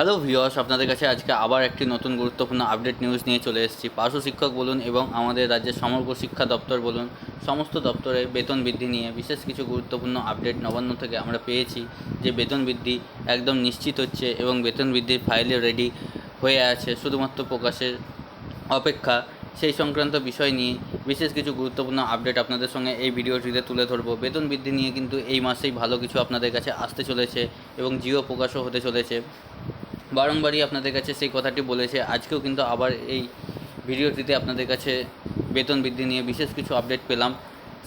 Hello viewers আপনাদের কাছে আজকে আবার একটি নতুন গুরুত্বপূর্ণ আপডেট নিউজ নিয়ে চলে এসেছি। পার্শ্ব শিক্ষক বলুন এবং আমাদের রাজ্যের সমগ্র শিক্ষা দপ্তর বলুন, সমস্ত দপ্তরে বেতন বৃদ্ধি নিয়ে বিশেষ কিছু গুরুত্বপূর্ণ আপডেট নবান্ন থেকে আমরা পেয়েছি, যে বেতন বৃদ্ধি একদম নিশ্চিত হচ্ছে এবং বেতন বৃদ্ধির ফাইলে রেডি হয়ে আছে শুধুমাত্র প্রকাশের অপেক্ষা। সেই সংক্রান্ত বিষয় নিয়ে বিশেষ কিছু গুরুত্বপূর্ণ আপডেট আপনাদের সঙ্গে এই ভিডিওটিতে তুলে ধরবো। বেতন বৃদ্ধি নিয়ে কিন্তু এই মাসেই ভালো কিছু আপনাদের কাছে আসতে চলেছে এবং জিও প্রকাশও হতে চলেছে। বারংবারই আপনাদের কাছে সেই কথাটি বলেছে। আজকেও কিন্তু আবার এই ভিডিওটিতে আপনাদের কাছে বেতন বৃদ্ধি নিয়ে বিশেষ কিছু আপডেট পেলাম।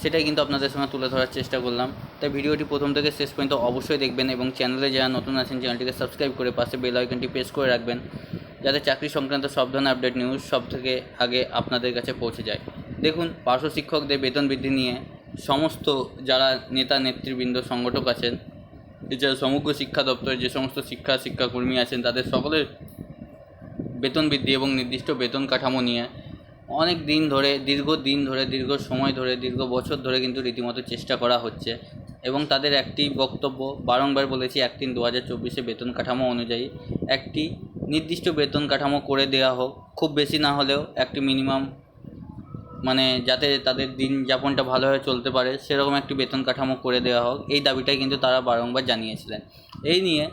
সেটাই কিন্তু আপনাদের সঙ্গে তুলে ধরার চেষ্টা করলাম। তাই ভিডিওটি প্রথম থেকে শেষ পর্যন্ত অবশ্যই দেখবেন এবং চ্যানেলে যারা নতুন আছেন চ্যানেলটিকে সাবস্ক্রাইব করে পাশে বেল আইকনটি প্রেস করে রাখবেন, যাতে চাকরি সংক্রান্ত সব ধরনের আপডেট নিউজ সব থেকে আগে আপনাদের কাছে পৌঁছে যায়। দেখুন, পার্শ্ব শিক্ষকদের বেতন বৃদ্ধি নিয়ে সমস্ত যারা নেতা নেতৃবৃন্দ সংগঠক আছেন এছাড়া সমগ্র শিক্ষা দপ্তরে, যে সমস্ত শিক্ষা শিক্ষাকর্মী আছেন, তাদের সকলের বেতন বৃদ্ধি এবং নির্দিষ্ট বেতন কাঠামো নিয়ে অনেক দিন ধরে, দীর্ঘ দিন ধরে, দীর্ঘ সময় ধরে, দীর্ঘ বছর ধরে কিন্তু রীতিমতো চেষ্টা করা হচ্ছে এবং তাদের একটি বক্তব্য, বারংবার বলেছি এক তিন দু হাজার চব্বিশে বেতন কাঠামো অনুযায়ী একটি নির্দিষ্ট বেতন কাঠামো করে দেওয়া হোক। খুব বেশি না হলেও একটি মিনিমাম মানে যাতে তাদের দিন যাপনটা ভালোভাবে চলতে পারে, সেরকম একটি বেতন কাঠামো করে দেওয়া হোক, এই দাবিটাই কিন্তু তারা বারংবার জানিয়েছিলেন। এই নিয়ে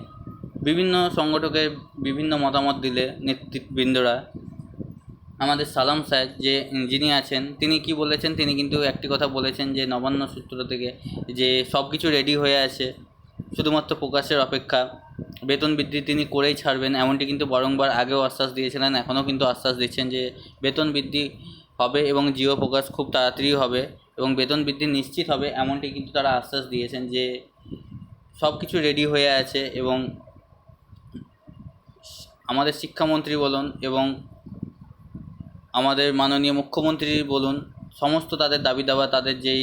বিভিন্ন সংগঠকের বিভিন্ন মতামত দিলে নেতৃবৃন্দরা। আমাদের সালাম স্যার যে যিনি আছেন, তিনি কি বলেছেন, তিনি কিন্তু একটি কথা বলেছেন যে, নবান্ন সূত্র থেকে যে সব কিছু রেডি হয়ে আছে, শুধুমাত্র প্রকাশের অপেক্ষা। বেতন বৃদ্ধি তিনি করেই ছাড়বেন, এমনটি কিন্তু বারংবার আগেও আশ্বাস দিয়েছিলেন, এখনও কিন্তু আশ্বাস দিচ্ছেন যে, বেতন বৃদ্ধি হবে এবং জিও প্রকাশ খুব তাড়াতাড়ি হবে এবং বেতন বৃদ্ধি নিশ্চিত হবে, এমনটি কিন্তু তারা আশ্বাস দিয়েছেন যে সব কিছু রেডি হয়ে আছে এবং আমাদের শিক্ষামন্ত্রী বলুন এবং আমাদের মাননীয় মুখ্যমন্ত্রী বলুন, সমস্ত তাদের দাবি দাবা, তাদের যেই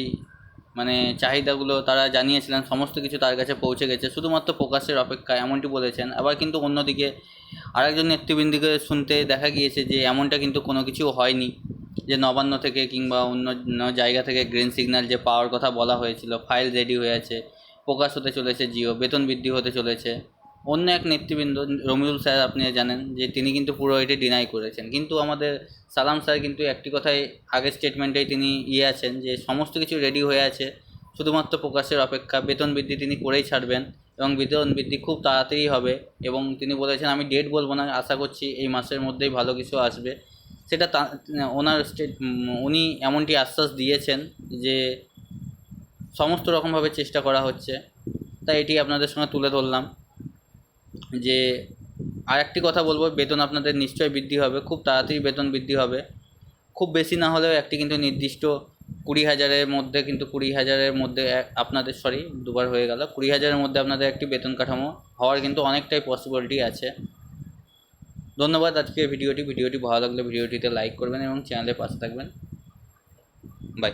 মানে চাহিদাগুলো তারা জানিয়েছিলেন, সমস্ত কিছু তার কাছে পৌঁছে গেছে, শুধুমাত্র প্রকাশের অপেক্ষা এমনটি বলেছেন। আবার কিন্তু অন্যদিকে আরেকজন নেতৃবৃন্দকে শুনতে দেখা গিয়েছে যে এমনটা কিন্তু কোনো কিছু হয়নি। যে নবান্ন থেকে কিংবা অন্য জায়গা থেকে গ্রিন সিগন্যাল যে পাওয়ার কথা বলা হয়েছিল ফাইল রেডি হয়ে আছে প্রকাশ হতে চলেছে জিও, বেতন বৃদ্ধি হতে চলেছে। অন্য এক নেতৃবৃন্দ রমিউল স্যার আপনি জানেন যে তিনি কিন্তু পুরো এটি ডিনাই করেছেন। কিন্তু আমাদের সালাম স্যার কিন্তু একটি কথাই আগের স্টেটমেন্টেই তিনি ইয়ে আছেন যে সমস্ত কিছু রেডি হয়ে আছে, শুধুমাত্র প্রকাশের অপেক্ষা। বেতন বৃদ্ধি তিনি করেই ছাড়বেন এবং বেতন বৃদ্ধি খুব তাড়াতাড়ি হবে এবং তিনি বলেছেন, আমি ডেট বলব না, আশা করছি এই মাসের মধ্যেই ভালো কিছু আসবে। সেটা তা, ওনার স্টেট উনি এমনটি আশ্বাস দিয়েছেন যে সমস্ত রকমভাবে চেষ্টা করা হচ্ছে। তাই এটি আপনাদের সঙ্গে তুলে ধরলাম যে আর একটি কথা বলব, বেতন আপনাদের নিশ্চয়ই বৃদ্ধি হবে, খুব তাড়াতাড়ি বেতন বৃদ্ধি হবে। খুব বেশি না হলেও একটি কিন্তু নির্দিষ্ট কুড়ি হাজারের মধ্যে কিন্তু কুড়ি হাজারের মধ্যে আপনাদের সরি দুবার হয়ে গেল। কুড়ি হাজারের মধ্যে আপনাদের একটি বেতন কাঠামো হওয়ার কিন্তু অনেকটাই পসিবিলিটি আছে। ধন্যবাদ আজকে ভিডিওটি। ভিডিওটি ভালো লাগলে ভিডিওটিতে লাইক করবেন এবং চ্যানেলে পাশে থাকবেন। বাই